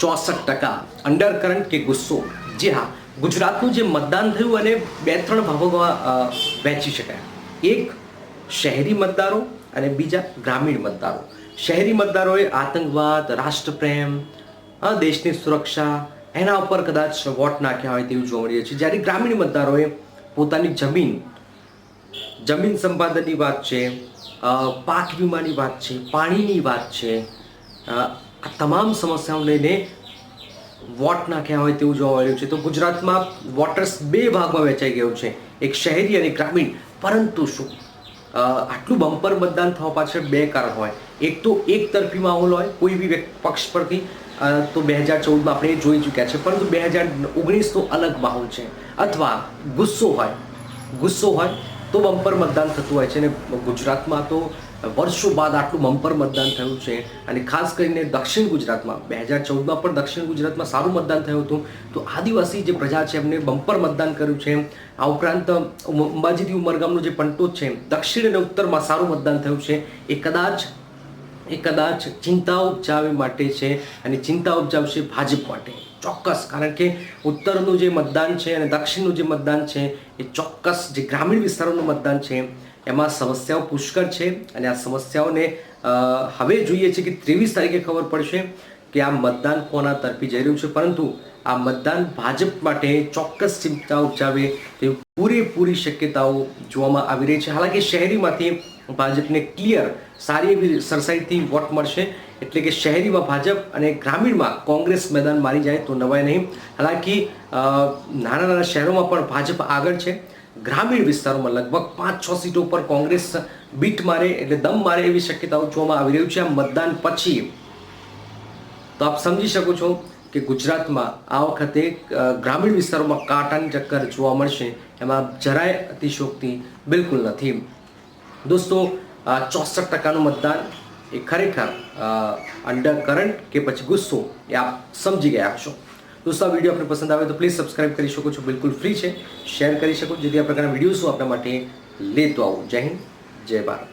ચોસઠ ટકા under current કે ગુસ્સો. જે હા, ગુજરાતનું જે મતદાન થયું અને બે ત્રણ ભાગોમાં વહેંચી શકાય. એક, શહેરી મતદારો અને બીજા ગ્રામીણ મતદારો. શહેરી મતદારોએ આતંકવાદ, રાષ્ટ્રપ્રેમ દેશની સુરક્ષા, એના ઉપર કદાચ વોટ નાખ્યા હોય તેવું જોવા મળીએ છીએ જ્યારે ગ્રામીણ મતદારોએ પોતાની જમીન જમીન સંપાદનની વાત છે પાક વીમાની વાત છે, પાણીની વાત છે આ તમામ સમસ્યાઓ લઈને વોટ નાખ્યા હોય તેવું જોવા મળ્યું છે. તો ગુજરાતમાં વોટર્સ બે ભાગમાં વહેંચાઈ ગયું છે. એક શહેરી અને ગ્રામીણ. પરંતુ શું? આટલું બમ્પર મતદાન થવા પાછળ બે કારણ હોય. એક તો એક તરફી માહોલ હોય, કોઈ બી પક્ષ પરથી. તો બે હજાર ચૌદમાં આપણે જોઈ ચૂક્યા છે. પરંતુ બે હજાર ઓગણીસનો અલગ માહોલ છે. અથવા ગુસ્સો હોય. ગુસ્સો હોય તો બમ્પર મતદાન થતું હોય છે અને ગુજરાતમાં તો વર્ષો બાદ આટલું બમ્પર મતદાન થયું છે અને ખાસ કરીને દક્ષિણ ગુજરાતમાં, બે હજાર ચૌદમાં પણ દક્ષિણ ગુજરાતમાં સારું મતદાન થયું હતું. તો આદિવાસી જે પ્રજા છે એમને બમ્પર મતદાન કર્યું છે. આ ઉપરાંત અંબાજીથી ઉમરગામનો જે પંટો છે, દક્ષિણ અને ઉત્તરમાં સારું મતદાન થયું છે. એ કદાચ એ કદાચ ચિંતા ઉપજાવે માટે છે અને ચિંતા ઉપજાવશે ભાજપ માટે. ચોક્કસ, કારણ કે ઉત્તરનું જે મતદાન છે અને દક્ષિણનું જે મતદાન છે એ ચોક્કસ જે ગ્રામીણ વિસ્તારોનું મતદાન છે, એમાં સમસ્યાઓ પુષ્કળ છે અને આ સમસ્યાઓને હવે જોઈએ છે કે ત્રેવીસ તારીખે ખબર પડશે કે આ મતદાન કોના તરફી જઈ રહ્યું છે. પરંતુ આ મતદાન ભાજપ માટે ચોક્કસ ચિંતા ઉપજાવે તેવી પૂરેપૂરી શક્યતાઓ જોવામાં આવી રહી છે. હાલાકી શહેરીમાંથી ભાજપને ક્લિયર સારી એવી સરસાઈથી વોટ મળશે. એટલે કે શહેરીમાં ભાજપ અને ગ્રામીણમાં કોંગ્રેસ મેદાન મારી જાય તો નવાય નહીં. હાલાકી નાના નાના શહેરોમાં પણ ભાજપ આગળ છે. ગ્રામીણ વિસ્તારોમાં લગભગ પાંચ છ સીટો પર કોંગ્રેસ બીટ મારે એટલે દમ મારે એવી શક્યતાઓ જોવામાં આવી રહ્યું છે. આ મતદાન પછી તો આપ સમજી શકો છો કે ગુજરાતમાં આ વખતે ગ્રામીણ વિસ્તારોમાં કાંટાની ટક્કર જોવા મળશે. એમાં જરાય અતિશોક્તિ બિલકુલ નથી. દોસ્તો ચોસઠ ટકાનું મતદાન એ ખરેખર અંડર કરંટ કે પછી ગુસ્સો એ આપ સમજી ગયા હશો દોસ્તો, આ વીડિયો આપને પસંદ આવે તો પ્લીઝ સબસ્ક્રાઇબ કરી શકો છો. બિલકુલ ફ્રી છે. શેર કરી શકો. જેથી આ પ્રકારના વિડીયોઝ હું આપણા માટે લેતો આવું. જય હિન્દ, જય ભારત.